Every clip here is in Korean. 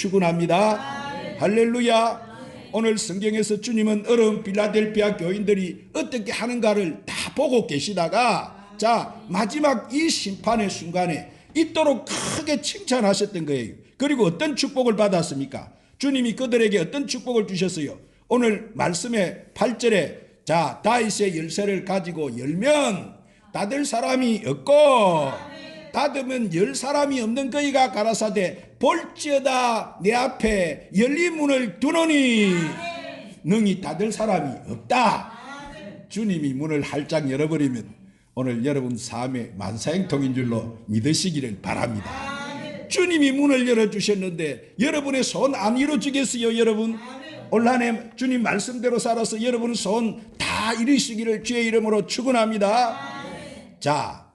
축원합니다. 할렐루야. 오늘 성경에서 주님은 어려운 빌라델피아 교인들이 어떻게 하는가를 다 보고 계시다가 자 마지막 이 심판의 순간에 있도록 크게 칭찬하셨던 거예요. 그리고 어떤 축복을 받았습니까? 주님이 그들에게 어떤 축복을 주셨어요? 오늘 말씀의 8절에 자 다윗의 열쇠를 가지고 열면 닫을 사람이 없고 닫으면 열 사람이 없는 거이가 가라사대 볼지어다 내 앞에 열린 문을 두노니 능히 닫을 사람이 없다. 주님이 문을 활짝 열어버리면 오늘 여러분 삶의 만사행통인 줄로 믿으시기를 바랍니다. 주님이 문을 열어주셨는데 여러분의 손안 이루어지겠어요 여러분? 올 한해 주님 말씀대로 살아서 여러분 손다 이루시기를 주의 이름으로 축원합니다. 자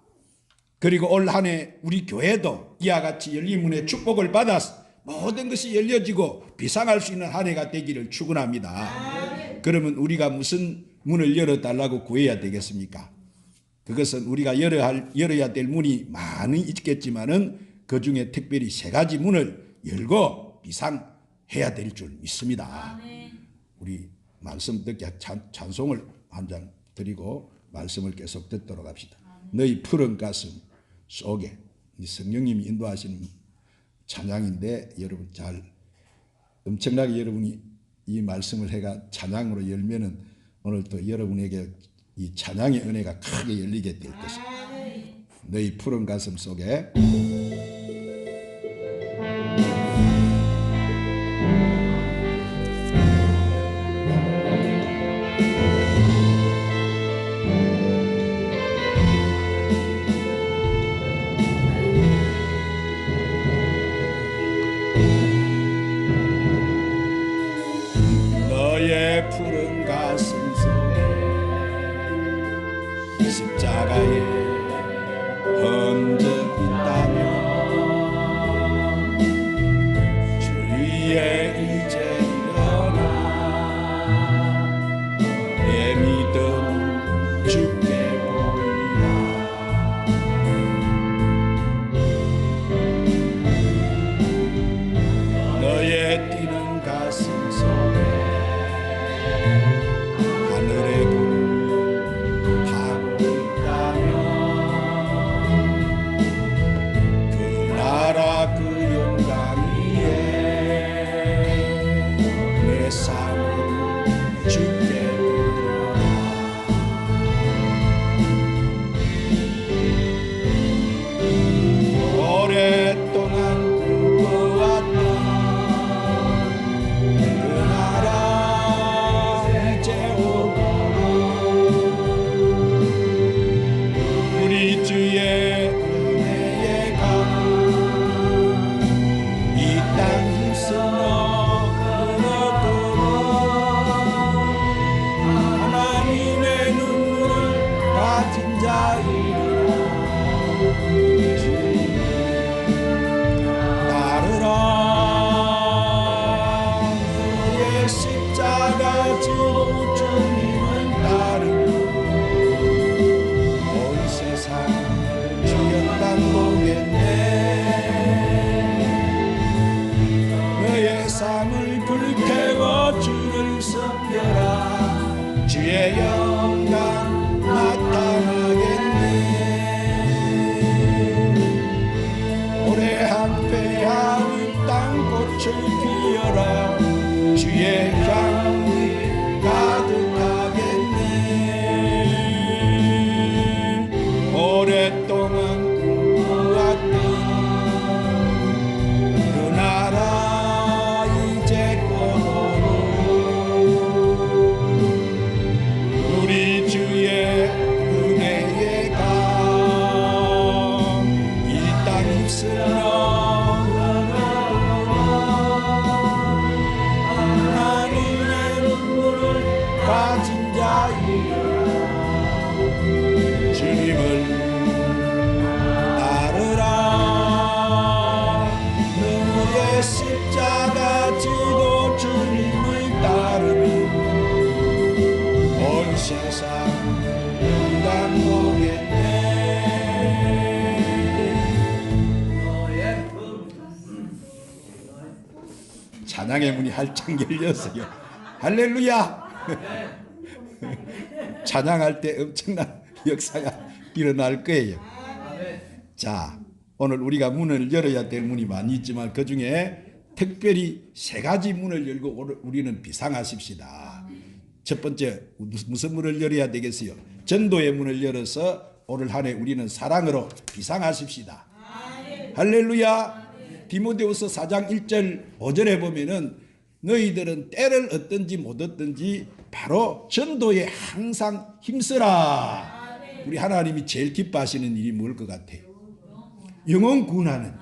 그리고 올 한해 우리 교회도 이와 같이 열린 문의 축복을 받아서 모든 것이 열려지고 비상할 수 있는 한 해가 되기를 축원합니다. 그러면 우리가 무슨 문을 열어달라고 구해야 되겠습니까? 그것은 우리가 열어야, 할, 열어야 될 문이 많이 있겠지만은 그 중에 특별히 세 가지 문을 열고 비상해야 될 줄 믿습니다. 우리 말씀 듣게 찬, 찬송을 한 장 드리고 말씀을 계속 듣도록 합시다. 너희 푸른 가슴 속에 이 성령님이 인도하시는 찬양인데 여러분 잘 엄청나게 여러분이 이 말씀을 해가 찬양으로 열면은 오늘 또 여러분에게 이 찬양의 은혜가 크게 열리게 될 것입니다. 너희 푸른 가슴 속에 찬양의 문이 활짝 열렸어요. 할렐루야. 찬양할 때 엄청난 역사가 일어날 거예요. 자, 오늘 우리가 문을 열어야 될 문이 많이 있지만 그 중에 특별히 세 가지 문을 열고 우리는 비상하십시다. 첫 번째 무슨 문을 열어야 되겠어요? 전도의 문을 열어서 오늘 한 해 우리는 사랑으로 비상하십시다. 할렐루야. 디모데후서 4장 1절 5절에 보면은 너희들은 때를 얻든지 못 얻든지 바로 전도에 항상 힘쓰라. 우리 하나님이 제일 기뻐하시는 일이 뭘 것 같아요? 영혼 구원하는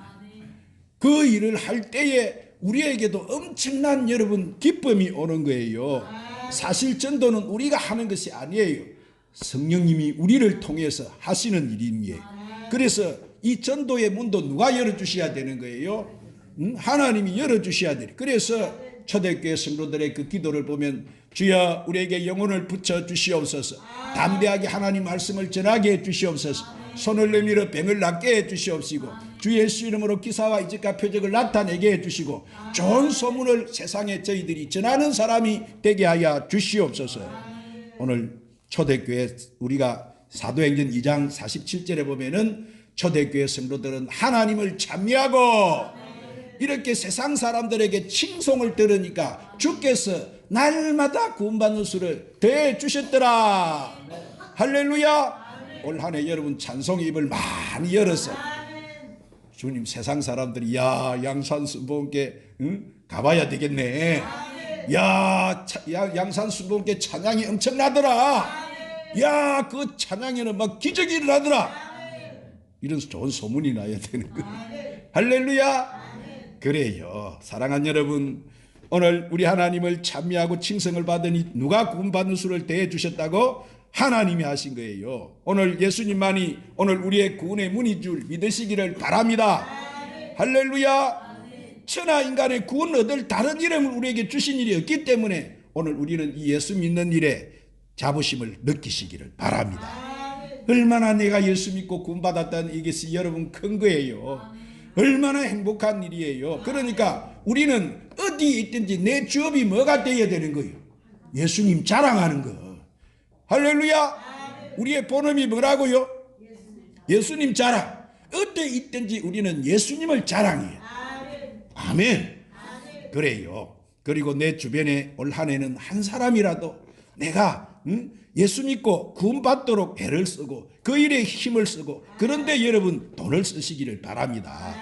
그 일을 할 때에 우리에게도 엄청난 여러분 기쁨이 오는 거예요. 사실 전도는 우리가 하는 것이 아니에요. 성령님이 우리를 통해서 하시는 일입니다. 그래서 이 전도의 문도 누가 열어주셔야 되는 거예요? 음? 하나님이 열어주셔야 돼요. 그래서 초대교회 성도들의 그 기도를 보면 주여 우리에게 영혼을 붙여 주시옵소서 담대하게 하나님 말씀을 전하게 해 주시옵소서 손을 내밀어 병을 낫게 해 주시옵시고 주 예수 이름으로 기사와 이적과 표적을 나타내게 해 주시고 좋은 소문을 세상에 저희들이 전하는 사람이 되게 하여 주시옵소서 오늘 초대교회 우리가 사도행전 2장 47절에 보면은 초대교회 성도들은 하나님을 찬미하고 이렇게 세상 사람들에게 칭송을 들으니까 주께서 날마다 구원받는 수를 더해 주셨더라. 할렐루야. 올 한 해 여러분 찬송의 입을 많이 열어서 주님 세상 사람들이 야 양산 순복께 응? 가봐야 되겠네. 야, 차, 야 양산 순복께 찬양이 엄청나더라. 야 그 찬양에는 막 기적이 일어나더라. 이런 좋은 소문이 나야 되는 거. 할렐루야. 그래요. 사랑하는 여러분, 오늘 우리 하나님을 찬미하고 칭송을 받으니 누가 구원받는 수를 대해 주셨다고 하나님이 하신 거예요. 오늘 예수님만이 오늘 우리의 구원의 문이 줄 믿으시기를 바랍니다. 할렐루야. 천하 인간의 구원 얻을 다른 이름을 우리에게 주신 일이 없기 때문에 오늘 우리는 이 예수 믿는 일에 자부심을 느끼시기를 바랍니다. 얼마나 내가 예수 믿고 구원 받았다는 이것이 여러분 큰 거예요. 얼마나 행복한 일이에요. 그러니까 우리는 어디 있든지 내 주업이 뭐가 되어야 되는 거예요. 예수님 자랑하는 거. 할렐루야. 우리의 본업이 뭐라고요? 예수님 자랑. 어디 있든지 우리는 예수님을 자랑해요. 아멘. 그래요. 그리고 내 주변에 올 한 해는 한 사람이라도 내가 응? 예수 믿고 구원받도록 애를 쓰고 그 일에 힘을 쓰고 그런데 여러분 돈을 쓰시기를 바랍니다.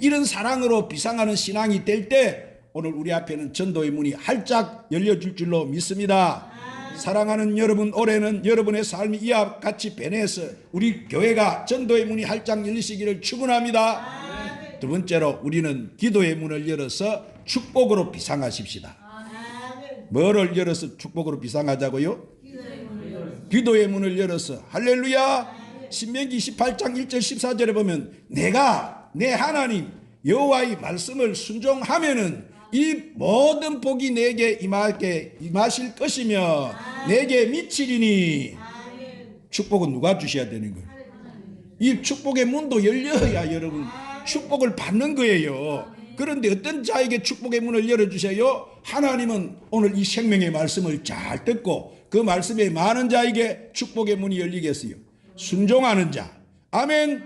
이런 사랑으로 비상하는 신앙이 될 때 오늘 우리 앞에는 전도의 문이 활짝 열려줄 줄로 믿습니다. 사랑하는 여러분 올해는 여러분의 삶이 이와 같이 변해서 우리 교회가 전도의 문이 활짝 열리시기를 축원합니다. 두 번째로 우리는 기도의 문을 열어서 축복으로 비상하십시다. 뭐를 열어서 축복으로 비상하자고요? 기도의 문을 열어서 할렐루야 신명기 28장 1절 14절에 보면 내가 내 하나님 여호와의 말씀을 순종하면은 이 모든 복이 내게 임하게 임하실 것이며 내게 미치리니 축복은 누가 주셔야 되는 거예요? 이 축복의 문도 열려야 여러분 축복을 받는 거예요. 그런데 어떤 자에게 축복의 문을 열어주세요? 하나님은 오늘 이 생명의 말씀을 잘 듣고 그 말씀에 많은 자에게 축복의 문이 열리겠어요. 순종하는 자. 아멘.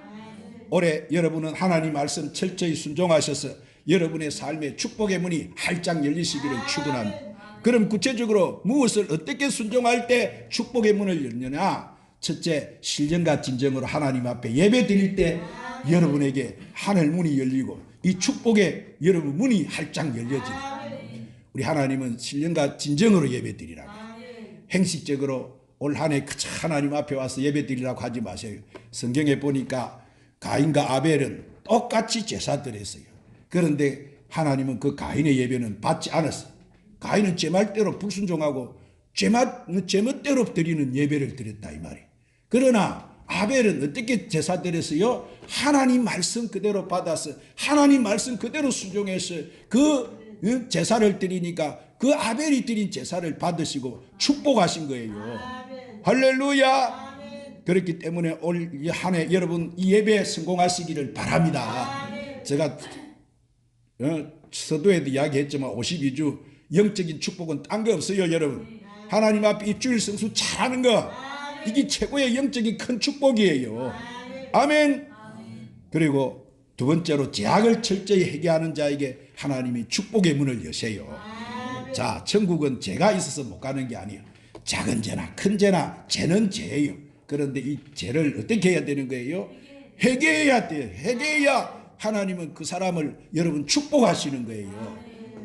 올해 여러분은 하나님 말씀 철저히 순종하셔서 여러분의 삶에 축복의 문이 활짝 열리시기를 축원합니다. 그럼 구체적으로 무엇을 어떻게 순종할 때 축복의 문을 열느냐? 첫째, 신령과 진정으로 하나님 앞에 예배 드릴 때 여러분에게 하늘 문이 열리고 이 축복의 여러분 문이 활짝 열려지는 우리 하나님은 신령과 진정으로 예배 드리라고 행식적으로 올 한해 하나님 앞에 와서 예배 드리라고 하지 마세요. 성경에 보니까 가인과 아벨은 똑같이 제사 드렸어요. 그런데 하나님은 그 가인의 예배는 받지 않았어요. 가인은 제 말대로 불순종하고 제, 말, 제 멋대로 드리는 예배를 드렸다 이 말이에요. 그러나 아벨은 어떻게 제사 드렸어요? 하나님 말씀 그대로 받아서 하나님 말씀 그대로 순종해서 그 제사를 드리니까 그 아벨이 드린 제사를 받으시고 축복하신 거예요. 할렐루야. 그렇기 때문에 올 한 해 여러분 이 예배에 성공하시기를 바랍니다. 제가 어, 서도에도 이야기했지만 52주 영적인 축복은 딴 거 없어요, 여러분. 하나님 앞에 입주일 성수 잘하는 거 이게 최고의 영적인 큰 축복이에요. 아멘. 그리고 두 번째로 제약을 철저히 해결하는 자에게 하나님이 축복의 문을 여세요. 자, 천국은 죄가 있어서 못 가는 게 아니에요. 작은 죄나 큰 죄나 죄는 죄예요. 그런데 이 죄를 어떻게 해야 되는 거예요? 회개해야 돼요. 회개해야 하나님은 그 사람을 여러분 축복하시는 거예요.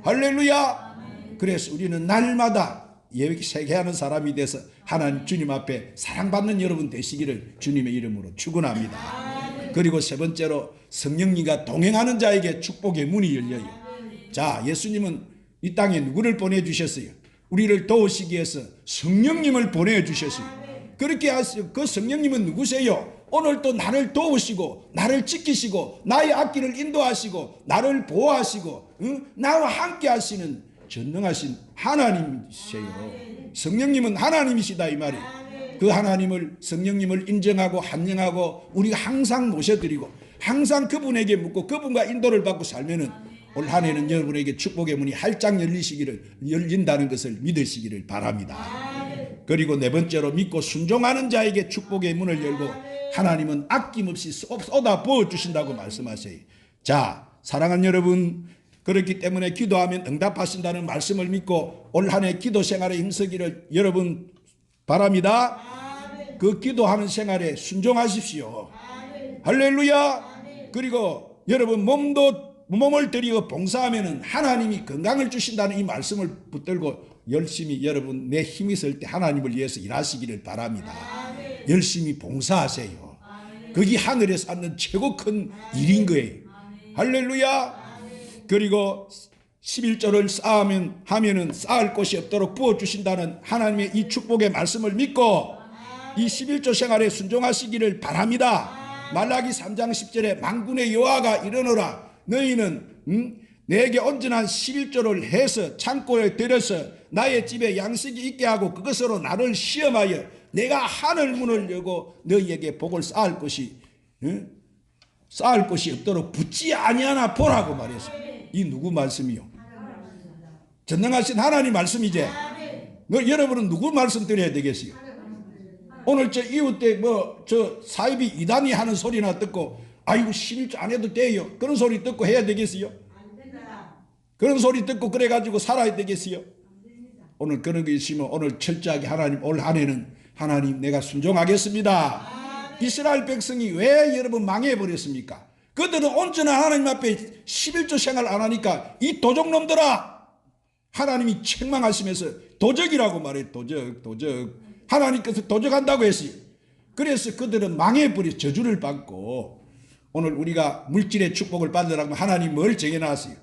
할렐루야. 그래서 우리는 날마다 회개하는 사람이 돼서 하나님 주님 앞에 사랑받는 여러분 되시기를 주님의 이름으로 축원합니다. 그리고 세 번째로 성령님과 동행하는 자에게 축복의 문이 열려요. 자, 예수님은 이 땅에 누구를 보내주셨어요? 우리를 도우시기 위해서 성령님을 보내주셨어요. 그렇게 하세요. 그 성령님은 누구세요? 오늘 또 나를 도우시고, 나를 지키시고, 나의 앞길을 인도하시고, 나를 보호하시고, 응? 나와 함께 하시는 전능하신 하나님이세요. 성령님은 하나님이시다 이 말이에요. 그 하나님을 성령님을 인정하고 환영하고 우리가 항상 모셔드리고 항상 그분에게 묻고 그분과 인도를 받고 살면은 올 한해는 여러분에게 축복의 문이 활짝 열리시기를 열린다는 것을 믿으시기를 바랍니다. 그리고 네 번째로 믿고 순종하는 자에게 축복의 문을 열고 하나님은 아낌없이 쏟아 부어 주신다고 말씀하세요. 자, 사랑하는 여러분, 그렇기 때문에 기도하면 응답하신다는 말씀을 믿고 올 한 해 기도 생활에 힘쓰기를 여러분 바랍니다. 그 기도하는 생활에 순종하십시오. 할렐루야. 그리고 여러분 몸도 몸을 들이고 봉사하면은 하나님이 건강을 주신다는 이 말씀을 붙들고 열심히 여러분 내 힘이 있을 때 하나님을 위해서 일하시기를 바랍니다. 열심히 봉사하세요. 그게 하늘에서 하는 최고 큰 일인 거예요. 할렐루야. 그리고 11조를 쌓으면 하면은 쌓을 곳이 없도록 부어 주신다는 하나님의 이 축복의 말씀을 믿고 이 11조 생활에 순종하시기를 바랍니다. 말라기 3장 10절에 만군의 여호와가 이르노라 너희는 음? 내게 온전한 11조를 해서 창고에 들여서 나의 집에 양식이 있게 하고 그것으로 나를 시험하여 내가 하늘 문을 열고 너희에게 복을 쌓을 것이 음? 쌓을 것이 없도록 붙지 아니하나 보라고 말했어요. 이 누구 말씀이요? 전능하신 하나님 말씀이제. 너 여러분은 누구 말씀 드려야 되겠어요? 오늘 저 이웃 때 뭐 저 사입이 이단이 하는 소리나 듣고 아이고 11조 안 해도 돼요. 그런 소리 듣고 해야 되겠어요? 그런 소리 듣고 그래 가지고 살아야 되겠어요? 오늘 그런 게 있으면 오늘 철저하게 하나님 올 한해는 하나님 내가 순종하겠습니다. 이스라엘 백성이 왜 여러분 망해 버렸습니까? 그들은 온전한 하나님 앞에 11조 생활 안 하니까 이 도적놈들아 하나님이 책망하시면서 도적이라고 말해 도적 도적 하나님께서 도적한다고 했어요. 그래서 그들은 망해버려 저주를 받고 오늘 우리가 물질의 축복을 받으라고 하나님 뭘 정해놨어요?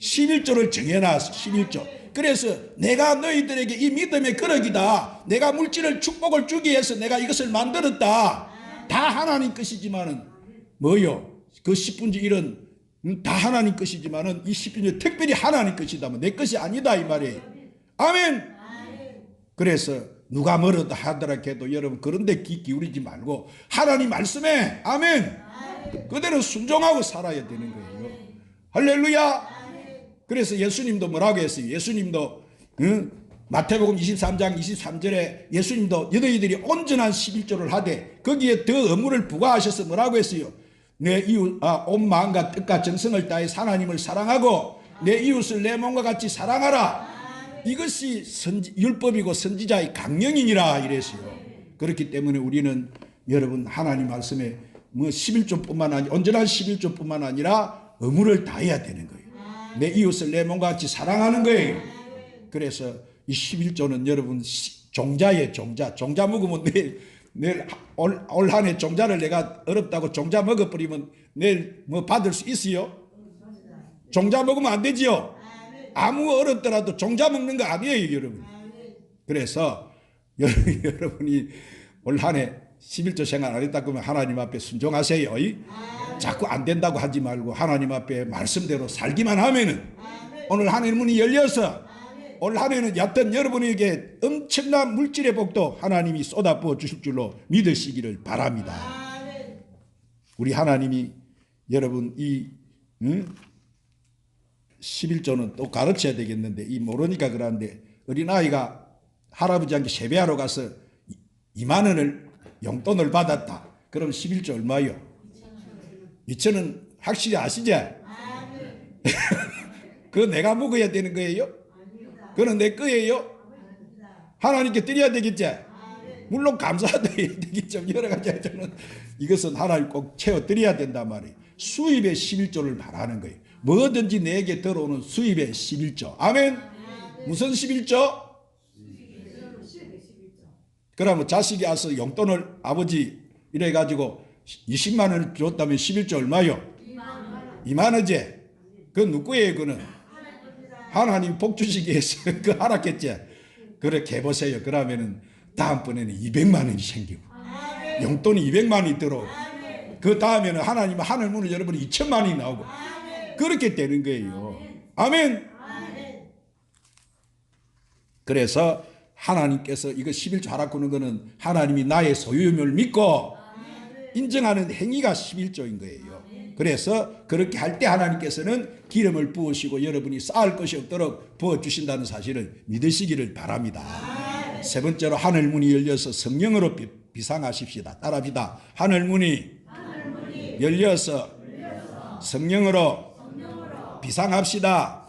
11조를 정해놨어 11조. 그래서 내가 너희들에게 이 믿음의 그릇이다. 내가 물질을 축복을 주기 위해서 내가 이것을 만들었다. 다 하나님 것이지만은 뭐요? 그 10분지 1은 다 하나님 것이지만은 이 10분지 특별히 하나님 것이다. 뭐내 것이 아니다 이 말이에요. 아멘. 그래서 누가 뭐라도 하더라도 여러분 그런데 귀 기울이지 말고 하나님 말씀에 아멘. 그대로 순종하고 살아야 되는 거예요. 할렐루야. 그래서 예수님도 뭐라고 했어요? 예수님도 응? 마태복음 23장 23절에 예수님도 너희들이 온전한 11조를 하되 거기에 더 의무를 부과하셔서 뭐라고 했어요? 내 이웃 아, 온 마음과 뜻과 정성을 다해 하나님을 사랑하고 내 이웃을 내 몸과 같이 사랑하라. 이것이 선지, 율법이고 선지자의 강령이니라 이랬어요. 그렇기 때문에 우리는 여러분 하나님 말씀에 뭐 11조뿐만 아니 온전한 11조뿐만 아니라 의무를 다해야 되는 거예요. 내 이웃을 내 몸과 같이 사랑하는 거예요. 그래서 이 11조는 여러분 종자의 종자. 종자 먹으면 내일 내일 올 한해 종자를 내가 어렵다고 종자 먹어버리면 내일 뭐 받을 수 있어요? 종자 먹으면 안 되지요? 아무 어렵더라도 종자 먹는 거 아니에요, 여러분. 그래서 여러분이 올 한해 11조 생활 안 했다 그러면 하나님 앞에 순종하세요. 자꾸 안 된다고 하지 말고 하나님 앞에 말씀대로 살기만 하면은 오늘 하늘 문이 열려서 올 한해는 여튼 여러분에게 엄청난 물질의 복도 하나님이 쏟아부어 주실 줄로 믿으시기를 바랍니다. 우리 하나님이 여러분 이 응? 11조는 또 가르쳐야 되겠는데 이 모르니까 그러는데 어린아이가 할아버지한테 세배하러 가서 2만 원을 용돈을 받았다. 그럼 11조 얼마요? 2천 원 확실히 아시죠? 그거 내가 먹어야 되는 거예요? 그거는 내 거예요? 하나님께 드려야 되겠지? 물론 감사드려야 되겠죠. 여러 가지 저는 이것은 하나님 꼭 채워드려야 된단 말이에요. 수입의 11조를 말하는 거예요. 뭐든지 내게 들어오는 수입의 11조. 아멘? 무슨 11조? 그러면 자식이 와서 용돈을 아버지 이래 가지고 20만 원을 줬다면 11조 얼마요? 2만 원제. 그 누구예요 그는? 하나님 복 주시기 위해서 그 알았겠지? 그렇게 해보세요. 그러면은 다음번에는 200만 원이 생기고 용돈이 200만 원이 들어오고 그 다음에는 하나님 하늘 문을 열어버리 2천만 원이 나오고 그렇게 되는 거예요. 아멘. 그래서 하나님께서 이거 11조 하라고는 거는 하나님이 나의 소유임을 믿고 인정하는 행위가 11조인 거예요. 그래서 그렇게 할 때 하나님께서는 기름을 부으시고 여러분이 쌓을 것이 없도록 부어주신다는 사실을 믿으시기를 바랍니다. 세 번째로 하늘 문이 열려서 성령으로 비, 비상하십시다. 따라합시다. 하늘 문이 열려서 성령으로 비상합시다.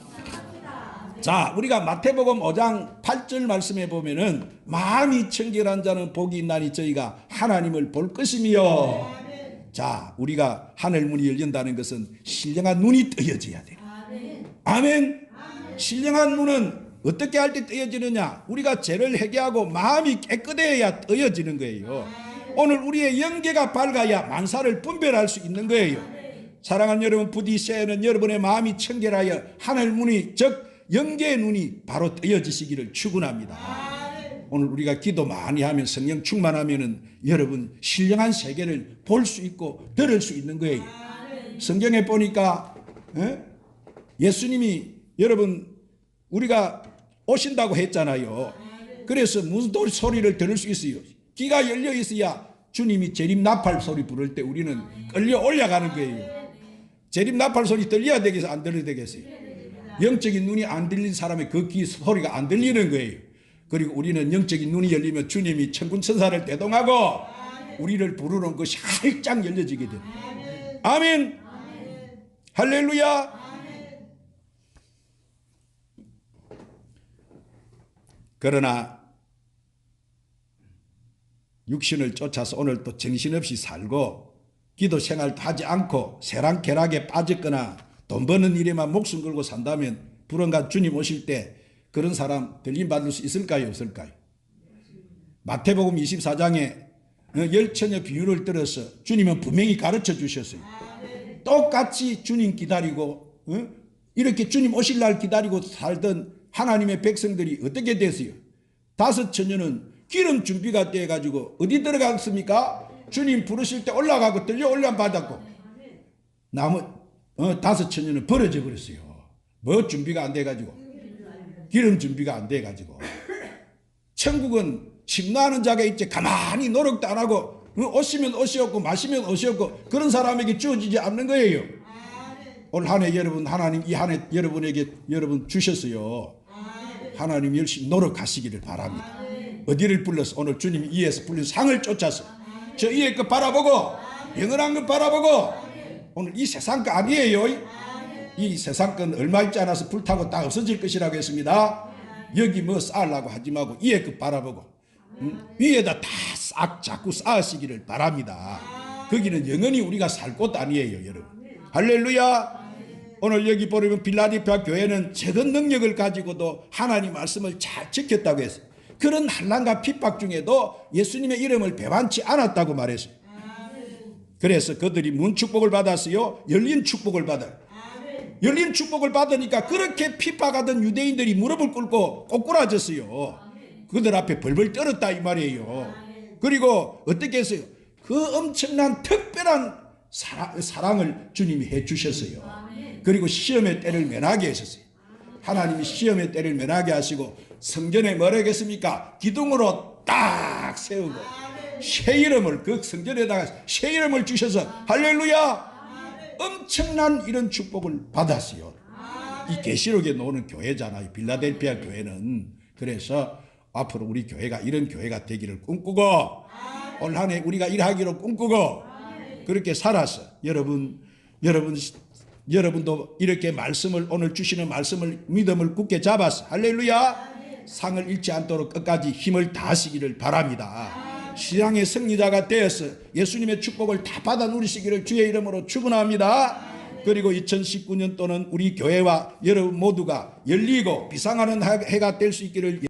자, 우리가 마태복음 5장 8절 말씀에 보면은 마음이 청결한 자는 복이 있나니 저희가 하나님을 볼 것이며 자, 우리가 하늘 문이 열린다는 것은 신령한 눈이 뜨여져야 돼요. 아멘. 신령한 눈은 어떻게 할 때 뜨여지느냐? 우리가 죄를 회개하고 마음이 깨끗해야 뜨여지는 거예요. 오늘 우리의 영계가 밝아야 만사를 분별할 수 있는 거예요. 사랑하는 여러분, 부디 새해는 여러분의 마음이 청결하여 하늘 문이 즉 영계의 눈이 바로 뜨여지시기를 축원합니다. 오늘 우리가 기도 많이 하면 성령 충만하면은 여러분 신령한 세계를 볼 수 있고 들을 수 있는 거예요. 성경에 보니까 예? 예수님이 여러분 우리가 오신다고 했잖아요. 그래서 무슨 도- 소리를 들을 수 있어요. 귀가 열려 있어야 주님이 재림 나팔 소리 부를 때 우리는 끌려 올라가는 거예요. 재림 나팔 소리 들려야 되겠어 안 들려야 되겠어요? 영적인 눈이 안 들린 사람의 그 귀 소리가 안 들리는 거예요. 그리고 우리는 영적인 눈이 열리면 주님이 천군 천사를 대동하고 우리를 부르는 것이 활짝 열려지게 됩니다. 아멘. 할렐루야. 그러나 육신을 쫓아서 오늘 또 정신없이 살고 기도 생활도 하지 않고 세랑쾌락에 빠졌거나 돈 버는 일에만 목숨 걸고 산다면 불언가 주님 오실 때 그런 사람 들림 받을 수 있을까요 없을까요? 마태복음 24장에 열처녀 비유를 들어서 주님은 분명히 가르쳐 주셨어요. 똑같이 주님 기다리고 어? 이렇게 주님 오실 날 기다리고 살던 하나님의 백성들이 어떻게 됐어요? 다섯 처녀는 기름 준비가 돼 가지고 어디 들어갔습니까? 주님 부르실 때 올라가고 들려 올려 받았고 나머 어, 다섯 처녀는 버려져 버렸어요. 뭐 준비가 안 돼 가지고 기름 준비가 안 돼 가지고 천국은 침노하는 자가 있지 가만히 노력도 안 하고 어, 오시면 오시었고 마시면 오시었고 그런 사람에게 주어지지 않는 거예요. 올한해 여러분 하나님 이 한 해 여러분에게 여러분 주셨어요. 하나님 열심히 노력하시기를 바랍니다. 어디를 불러서 오늘 주님이 이에서 불린 상을 쫓아서 저 이에 것 바라보고 영원한 것 바라보고 오늘 이 세상 거 아니에요. 이 세상 건 얼마 있지 않아서 불타고 다 없어질 것이라고 했습니다. 여기 뭐 쌓으려고 하지 말고 이에 것 바라보고 음? 위에다 다 싹 자꾸 쌓으시기를 바랍니다. 거기는 영원히 우리가 살 곳 아니에요, 여러분. 할렐루야. 오늘 여기 보면 빌라디피아 교회는 적은 능력을 가지고도 하나님 말씀을 잘 지켰다고 했어요. 그런 한란과 핍박 중에도 예수님의 이름을 배반치 않았다고 말했어요. 그래서 그들이 문 축복을 받았어요. 열린 축복을 받아요. 열린 축복을 받으니까 그렇게 핍박하던 유대인들이 무릎을 꿇고 꼬꾸라졌어요. 그들 앞에 벌벌 떨었다 이 말이에요. 그리고 어떻게 했어요? 그 엄청난 특별한 사랑, 을 주님이 해 주셨어요. 그리고 시험의 때를 면하게 하셨어요. 하나님이 시험의 때를 면하게 하시고 성전에 뭐라 겠습니까 기둥으로 딱 세우고 새 이름을 그 성전에다가 새 이름을 주셔서 할렐루야 엄청난 이런 축복을 받았어요. 이 계시록에 나오는 교회잖아요. 빌라델피아 교회는 그래서 앞으로 우리 교회가 이런 교회가 되기를 꿈꾸고 올한해 우리가 일하기로 꿈꾸고 그렇게 살아서 여러분 여러분 여러분도 이렇게 말씀을 오늘 주시는 말씀을 믿음을 굳게 잡아서 할렐루야 상을 잃지 않도록 끝까지 힘을 다하시기를 바랍니다. 신앙의 승리자가 되어서 예수님의 축복을 다 받아 누리시기를 주의 이름으로 축원합니다. 그리고 2019년 또는 우리 교회와 여러분 모두가 열리고 비상하는 해가 될 수 있기를